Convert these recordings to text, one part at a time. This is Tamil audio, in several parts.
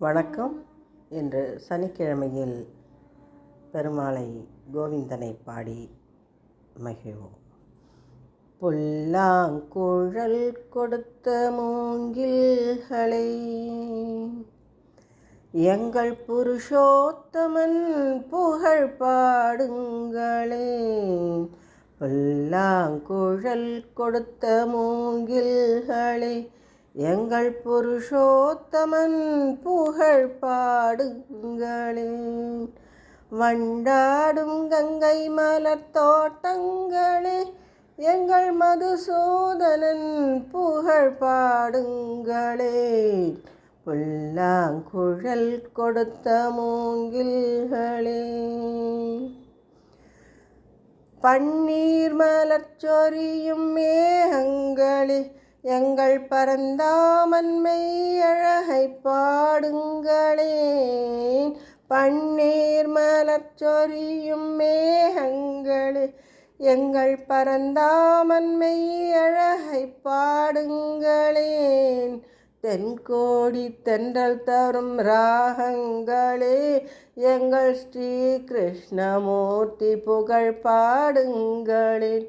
வணக்கம். என்று சனிக்கிழமையில் பெருமாளை கோவிந்தனை பாடி மகிழ்வோம். புல்லாங்குழல் கொடுத்த மூங்கில்களை எங்கள் புருஷோத்தமன் புகழ் பாடுங்களே. புல்லாங்குழல் கொடுத்த மூங்கில்களை எங்கள் புருஷோத்தமன் புகழ் பாடுங்களே. வண்டாடும் கங்கை மலர் தோட்டங்களே எங்கள் மதுசூதனன் புகழ் பாடுங்களே. புல்லாங்குழல் கொடுத்த மூங்கில்களே. பன்னீர் மலர் சொரியும் மேக எங்கள் பரந்தாமன்மை அழகை பாடுங்களேன். பன்னீர் மலர்ச்சொரியும் மேகங்களே எங்கள் பரந்தாமன்மை அழகை பாடுங்களேன். தென்கோடி தென்றல் தரும் ராகங்களே எங்கள் ஸ்ரீ கிருஷ்ணமூர்த்தி புகழ் பாடுங்களேன்.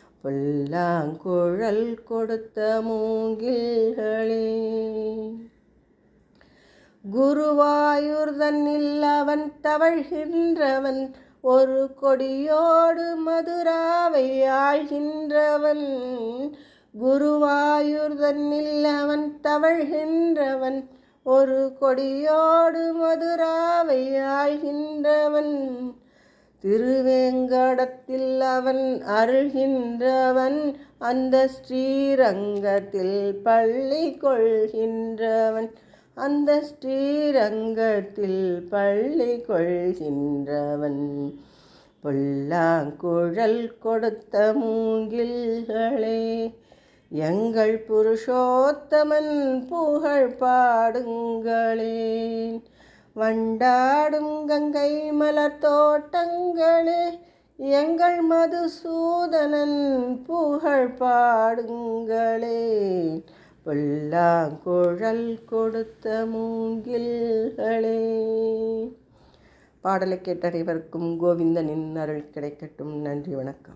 புல்லாங்குழல் கொடுத்த மூங்கில்களே. குருவாயூர் தன்னில் அவன் தவழ்கின்றவன் ஒரு கொடியோடு மதுராவை ஆழ்கின்றவன் குருவாயூர் தன்னில் அவன் தவழ்கின்றவன் ஒரு கொடியோடு மதுராவை ஆழ்கின்றவன் திருவேங்கடத்தில் அவன் அருள்கின்றவன் அந்த ஸ்ரீரங்கத்தில் பள்ளி கொள்கின்றவன். அந்த ஸ்ரீரங்கத்தில் பள்ளி கொள்கின்றவன். பொல்லாங்குழல் கொடுத்த மூங்கில்களே எங்கள் புருஷோத்தமன் புகழ் பாடுங்களேன். வண்டாடும் கங்கை மலர் தோட்டங்களே எங்கள் மதுசூதனன் புகழ் பாடுங்களே. புல்லாங்குழல் கொடுத்த மூங்கில்களே. பாடலை கேட்ட அனைவருக்கும் கோவிந்தனின் அருள் கிடைக்கட்டும். நன்றி வணக்கம்.